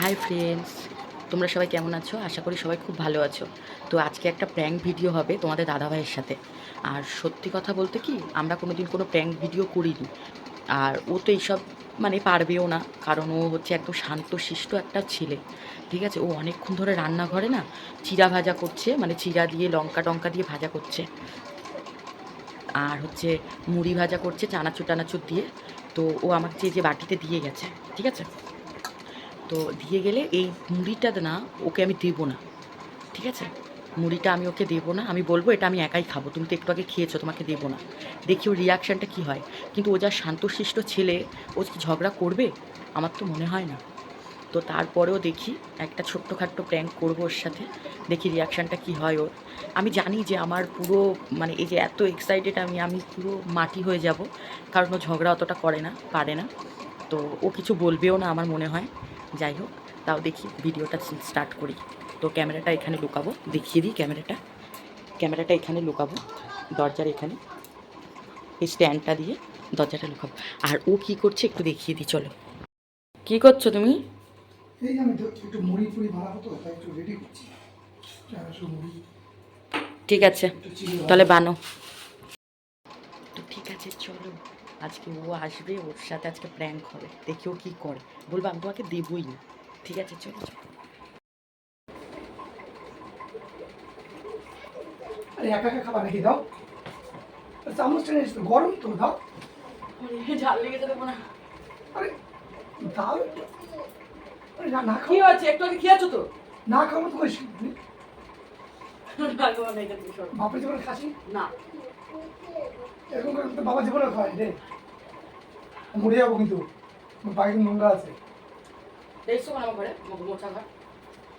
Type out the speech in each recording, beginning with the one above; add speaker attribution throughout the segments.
Speaker 1: Hi friends তোমরা সবাই কেমন আছো? আশা করি সবাই খুব ভালো আছো। তো আজকে একটা প্র্যাঙ্ক ভিডিও হবে তোমাদের দাদাভাইয়ের সাথে। আর সত্যি কথা বলতে কি, আমরা কোনো দিন কোনো প্র্যাঙ্ক ভিডিও করিনি। আর ও তো এইসব মানে পারবেও না, কারণ ও হচ্ছে একদম শান্ত, শিষ্ট একটা ছেলে। ঠিক আছে? ও অনেকক্ষণ ধরে রান্নাঘরে না চিরা ভাজা করছে মানে চিরা দিয়ে, লঙ্কা টঙ্কা দিয়ে ভাজা করছে। আর হচ্ছে মুড়ি ভাজা করছে চানাচুর টানাচুর দিয়ে। তো ও আমাকে যে যে বাটিতে দিয়ে গেছে। ঠিক আছে? তো দিয়ে গেলে এই মুড়িটা না ওকে আমি দেবো না। ঠিক আছে? মুড়িটা আমি ওকে দেবো না। আমি বলব, এটা আমি একাই খাব। তুমি তো একটু আগে খেয়েছো, তোমাকে দেবো না। দেখি ওর রিয়াকশানটা কী হয়। কিন্তু ও যা শান্তশিষ্ট ছেলে, ও কি ঝগড়া করবে? আমার তো মনে হয় না। তো তারপরেও দেখি একটা ছোট্টখাট্ট প্র্যাঙ্ক করব ওর সাথে। দেখি রিয়াকশানটা কী হয় ওর। আমি জানি যে আমার পুরো মানে এই যে এত এক্সাইটেড আমি আমি পুরো মাটি হয়ে যাব। কারণ ও ঝগড়া অতটা করে না, পারে না। তো ও কিছু বলবেও না আমার মনে হয়। যাই হোক তাও দেখি ভিডিওটা স্টার্ট করি। তো ক্যামেরাটা এখানে লুকাবো দেখিয়ে দিই ক্যামেরাটা। ক্যামেরাটা এখানে লুকাবো দরজার এখানে। এই স্ট্যান্ডটা দিয়ে দরজাটা লুকাবো। আর ও কি করছে একটু দেখিয়ে দিই চলো। কি করছ তুমি?
Speaker 2: এই আমি একটু মুড়ি ফুড়ি ভাড়া হতো তাই একটু রেডি করছি।
Speaker 1: ঠিক আছে তাহলে বানো। তো ঠিক আছে চলো। আজকে ও আসবে ওর সাথে আজকে প্র্যাঙ্ক হবে। দেখি ও কী করে। বলব আমি তোমাকে দেবই না। ঠিক আছে চলো চলো।
Speaker 2: আরে একা একা খাবার দাও। গরম তো দাও।
Speaker 1: ঝাল লেগে দেবো না
Speaker 2: আরে দাও। আরে না না
Speaker 1: কি
Speaker 2: খাও।
Speaker 1: হয়েছে? একটু আগে খেয়েছো তো?
Speaker 2: না। জীবনে খাসি?
Speaker 1: না।
Speaker 2: এরকম করে তো বাবা জীবনে খায় রে মরে যাব কিন্তু আমার পায়ে কিন্তু নোংরা আছে
Speaker 1: দেখছ আমার ঘরে মোছা ঘর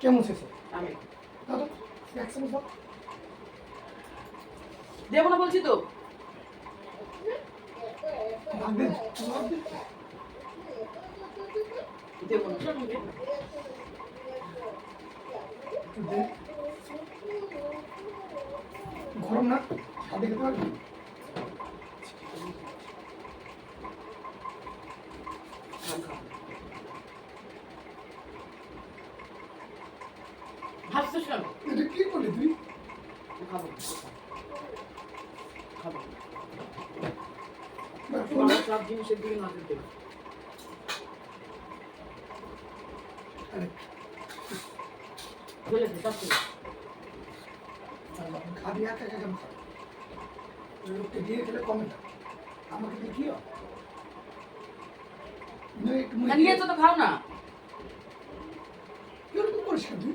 Speaker 2: কেমন শেষে
Speaker 1: আমি
Speaker 2: দাও তো এক চামচ দাও
Speaker 1: দেবো না বলছি তো
Speaker 2: ভাগ দে ভাগ দে।
Speaker 1: দেবো না
Speaker 2: একটু দে গরম না হাতে খেতে পারবি
Speaker 1: হাসছিস কেন
Speaker 2: এটা কি করলি তুই?
Speaker 1: খাব খাব।
Speaker 2: একটু
Speaker 1: তোমার
Speaker 2: না।
Speaker 1: সব জিনিসের দিকে নজর দেবে
Speaker 2: আরে,
Speaker 1: ফেলে দে সব ফেলে দে।
Speaker 2: খাবি একা একা কেন খাবি? লোককে দিয়ে খেলে কমে না। আমাকে দিয়ে কি না, একটু মুড়ি
Speaker 1: না,
Speaker 2: দিয়ে-
Speaker 1: নিয়েছো তো খাও না।
Speaker 2: এরকম করিস কেন তুই?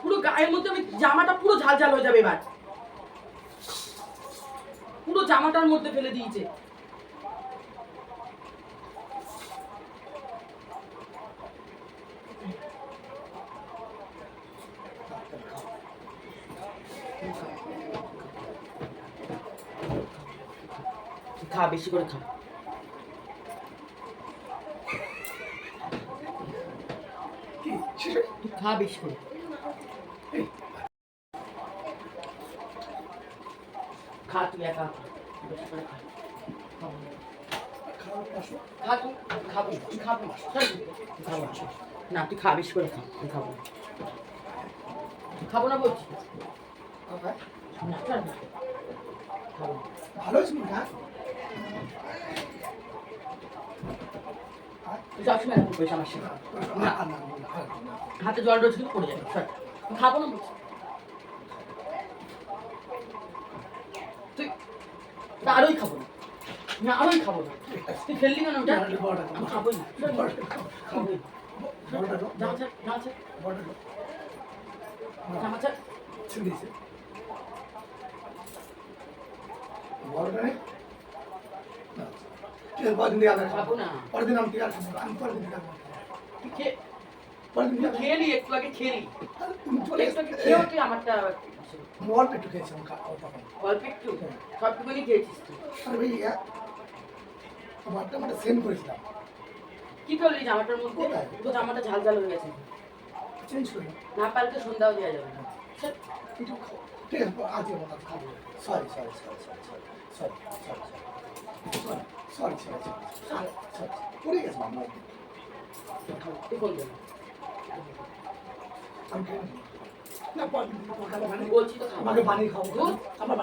Speaker 1: পুরো গায়ের মধ্যে আমি জামাটা পুরো ঝাল ঝাল হয়ে যাবে এবার। পুরো জামাটার মধ্যে ফেলে দিয়েছে। খা, বেশি করে খা
Speaker 2: কি শেষে
Speaker 1: তুই খা বেশি করে খা তুই একা না। তুই খাব না, তুই খাব না। চল তুই, তুই খাব না। না তুই খা বেশি করে খা তুই খাব খাব না বলছি।
Speaker 2: ভালো হয়েছে মুখটা আর
Speaker 1: তুই সবসময় এরকম করিস আমার সাথে
Speaker 2: না।
Speaker 1: হাতে জল রয়েছে কিন্তু পড়ে যাবে খাব না বলছি। তুই আরোই খাব না। না আরোই খাব না। তুই ফেললি কেন ওটা? খাবোই না।
Speaker 2: বড়টা,
Speaker 1: না।
Speaker 2: পরদিন আমি পরদিন খাব
Speaker 1: পরদিন খেয়ে নি একটু আগে খেয়ে একটু খেয়ে আমারটা
Speaker 2: অল্প একটু খেয়েছি
Speaker 1: আমি একটু? খেয়েছিস কি করলি জামাটার মধ্যে? পুরো জামাটা ঝাল ঝাল হয়ে গেছে।
Speaker 2: চেঞ্জ করি।
Speaker 1: না পারলে সন্ধ্যাও দেওয়া যাবে না।
Speaker 2: ঠিক আছে আজকে খাব। Sorry sorry sorry sorry sorry sorry sorry sorry sorry sorry. Sorry পড়ে গেছে
Speaker 1: মামলা
Speaker 2: আমাকে পানি খাও আমার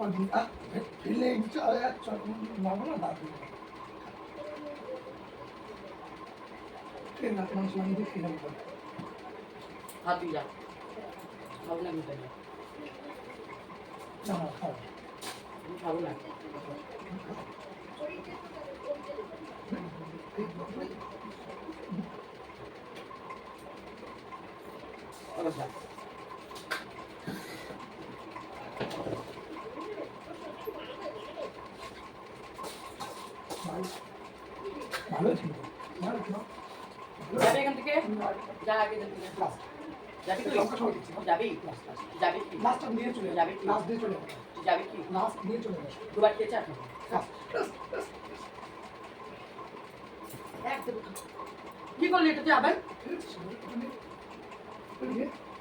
Speaker 2: ফিলিংস ভাবনা না ঠিক না মানুষ মানুষের ফিলিং করে
Speaker 1: হাতি যা। ভাবনা মিটে
Speaker 2: না না খাও।
Speaker 1: খাব না Thank
Speaker 2: you. ভালো ছিল।
Speaker 1: এখান থেকে? যা আগে
Speaker 2: লাস্ট
Speaker 1: যাবি তুই যাবি?
Speaker 2: লাস্ট লাস্ট
Speaker 1: যাবি কি?
Speaker 2: লাস্টটা দিয়ে চলে
Speaker 1: যাবে। কি?
Speaker 2: লাস্ট দিয়ে চলে যাবি।
Speaker 1: কি?
Speaker 2: লাস্ট দিয়ে চলে যাবে।
Speaker 1: দুবার খেয়েছে
Speaker 2: লাস্ট লাস্ট।
Speaker 1: কি করলি এটা তুই আবার?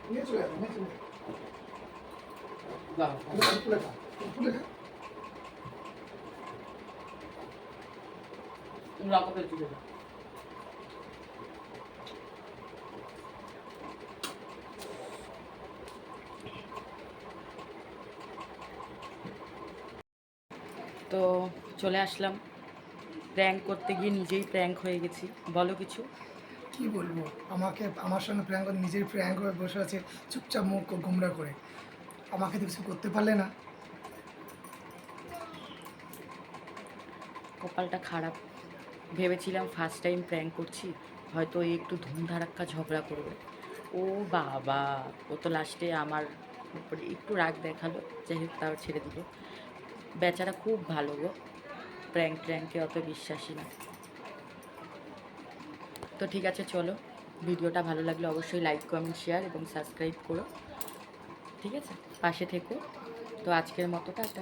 Speaker 2: নিয়ে চলে যাবে নিয়ে চলে যাবে
Speaker 1: বাবা,
Speaker 2: তুলে তুলে খা তুলে খা
Speaker 1: তুমি লঙ্কা তো চলে আসলাম। প্র্যাঙ্ক করতে গিয়ে নিজেই প্র্যাঙ্ক হয়ে গেছি। বলো কিছু।
Speaker 2: কি বলব? আমাকে আমার সঙ্গে প্র্যাঙ্ক করে নিজের প্র্যাঙ্ক হয়ে বসে আছে চুপচাপ মুখ গুমরা করে। আমাকে তো কিছু করতে পারলে না।
Speaker 1: কপালটা খারাপ। ভেবেছিলাম ফার্স্ট টাইম প্র্যাঙ্ক করছি, হয়তো একটু ধুমধারাক্কা ঝগড়া করবে। ও বাবা, ও তো লাস্টে আমার উপরে একটু রাগ দেখাল, যাই হোক তাও ছেড়ে দিল। বেচারা খুব ভালো গো প্র্যাঙ্ক ট্র্যাঙ্কে অত বিশ্বাসী না। তো ঠিক আছে, চলো। ভিডিওটা ভালো লাগলে অবশ্যই লাইক কমেন্ট শেয়ার এবং সাবস্ক্রাইব করো। ঠিক আছে? পাশে থেকো। তো আজকের মতো
Speaker 2: টাটা।